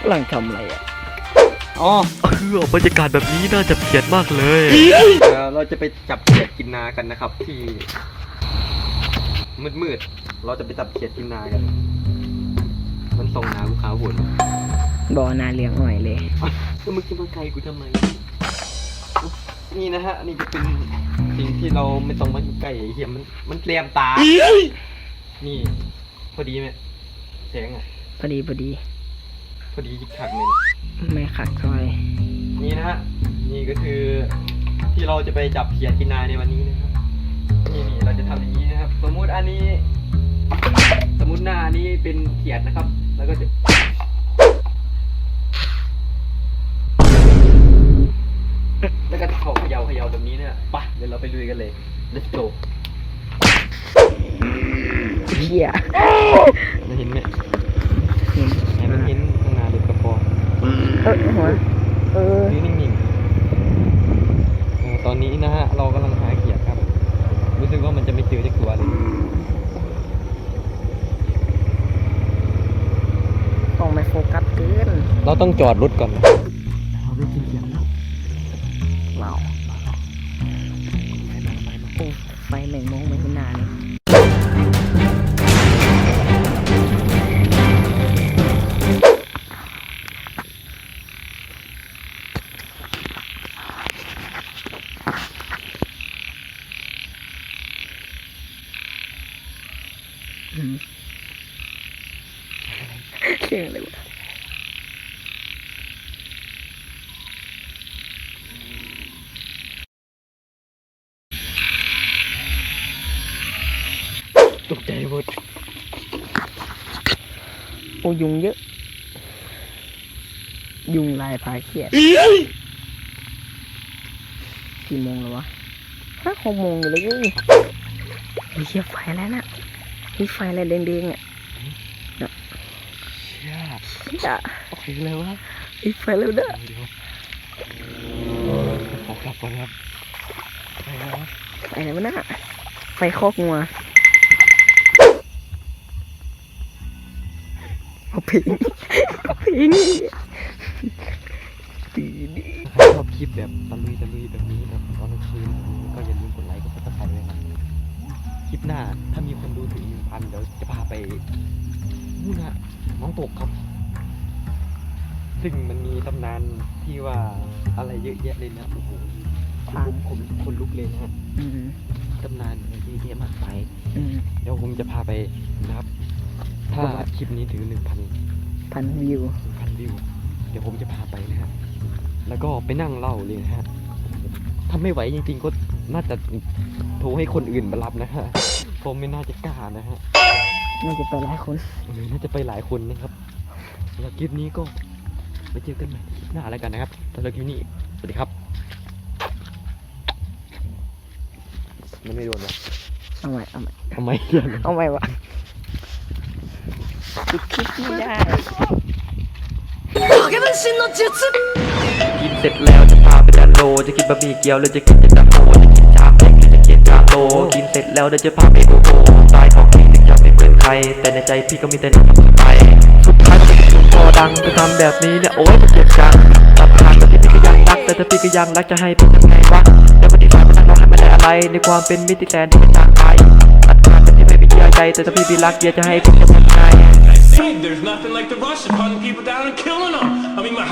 กำลังทำอะไรอะอ๋อคือบรรยากาศแบบนี้น่าจะเพียดมากเลยเอ่อเราจะไปจับเขียดกินนากันนะครับ ที่มืดๆเราจะไปจับเขียดกินนากัน มันส่งนากูขาวหุ่นบ่อนาเลี้ยงอ่อยเลยก็มึงจะมาไกลกูทำไม นี่นะฮะ นี่จะเป็นสิ่งที่เราไม่ต้องมาอยู่ใกล้ไอ้เหี้ยมันมันเตรียมตา นี่ พอดีไหมแสงอะ พอดีพอดี พอดียิกขักเลยนะไม่ขัดซอย นี่นะฮะ นี่ก็คือที่เราจะไปจับเขียดกินนาในวันนี้นะครับ นี่นี่เราจะทำอย่างนี้นะครับ สมมุติอันนี้ สมมุติหน้านี้เป็นเขียดนะครับ แล้วก็จะแล้วก็เขาเขยาเขยาแบบนี้เนี่ยไปเดี๋ยวเราไปลุยกันเลย let's go เฮียมันเห็นไหม เห็น ไหนมันเห็นข้างหน้าดูกระปอง เออ หัว เออยืนนิ่งๆเออตอนนี้นะฮะ เรากำลังหาเขียดครับ รู้สึกว่ามันจะไม่เจอจักตัวเลยต้องไม่โฟกัสเกิน เราต้องจอดรถก่อนนะเราได้กินเขียดแล้วว้าวไม่มาไม่มาโอ้ไฟแมงมงไม่คุณนาเลย เสียงอะไรวะตกใจหมดโอ้ยุงเยอะ ยุงลายพายเครียดกี่โมงแล้ววะห้าหกโมงอยู่เลยเว้ยมีเชียไฟแล้วนะ มีไฟอะไรแดงๆอะเชี่ยจ้ะโอเคเลยวะมีไฟแล้วเด้อเดี๋ยวขอกลับก่อนครับไปแล้วไฟแล้วนะไฟคอกงัวเอาเพลงเอาเพลงตีดิถ้าชอบคลิปแบบตะลุยตะลุยแบบนี้แบบตอนกลางคืนแบบนี้ก็อย่าลืม คลิปหน้า ถ้ามีคนดูถึงหนึ่งพันเดี๋ยวจะพาไปนู่นนะน้องตกครับ ซึ่งมันมีตำนานที่ว่าอะไรเยอะแยะเลยนะโอ้โหผมผมคนลุกเลยนะฮะอืมตำนานเยอะแยะมากมายอืม เดี๋ยวผมจะพาไปนะครับ ถ้าคลิปนี้ถึงหนึ่งพัน พันวิวหนึ่งพันวิวเดี๋ยวผมจะพาไปนะฮะ แล้วก็ไปนั่งเล่าเลยนะฮะ ถ้าไม่ไหวจริงๆก็น่าจะโทรให้คนอื่นมารับนะฮะผมไม่น่าจะกล้านะฮะน่าจะไปหลายคนเออน่าจะไปหลายคนนะครับแล้วคลิปนี้ก็ไปเจอกันใหม่คลิปหน้าแล้วกันนะครับสำหรับคลิปนี้สวัสดีครับมันไม่โดนวะเอาใหม่เอาใหม่ทำไมเรื่องเอาใหม่วะปิดคลิปไม่ได้กินเสร็จแล้วจะพาไปดัน โลจะกินบะหมี่เกี๊ยวหรือจะกินเย็นตาโฟจะกินชามเล็กหรือจะกินชามโตกินเสร็จแล้วเดี๋ยวจะพาไปโอโหสไตล์ของพี่ถึงจะไม่เหมือนใคร แต่ในใจพี่ก็มีแต่หนุ่มไปสุดท้ายมันจะถูกคอดังจะทำแบบนี้เนี่ยโอ๊ยมันเจ็บจังตัดผ่านแต่พี่ก็ยังรัก แต่ถ้าพี่ก็ยังรักจะให้พี่ทำไงวะเดี๋ยวปฏิบัติมันเราให้มันได้อะไร ในความเป็นมิตรแสนที่เป็นจางไปตัดผ่านแต่ที่ไม่ไปเชื่อใจ แต่ถ้าพี่พี่รักเดียวจะให้พี่ทำไง there's nothing like the Russian hunting people down and killing them. I mean, my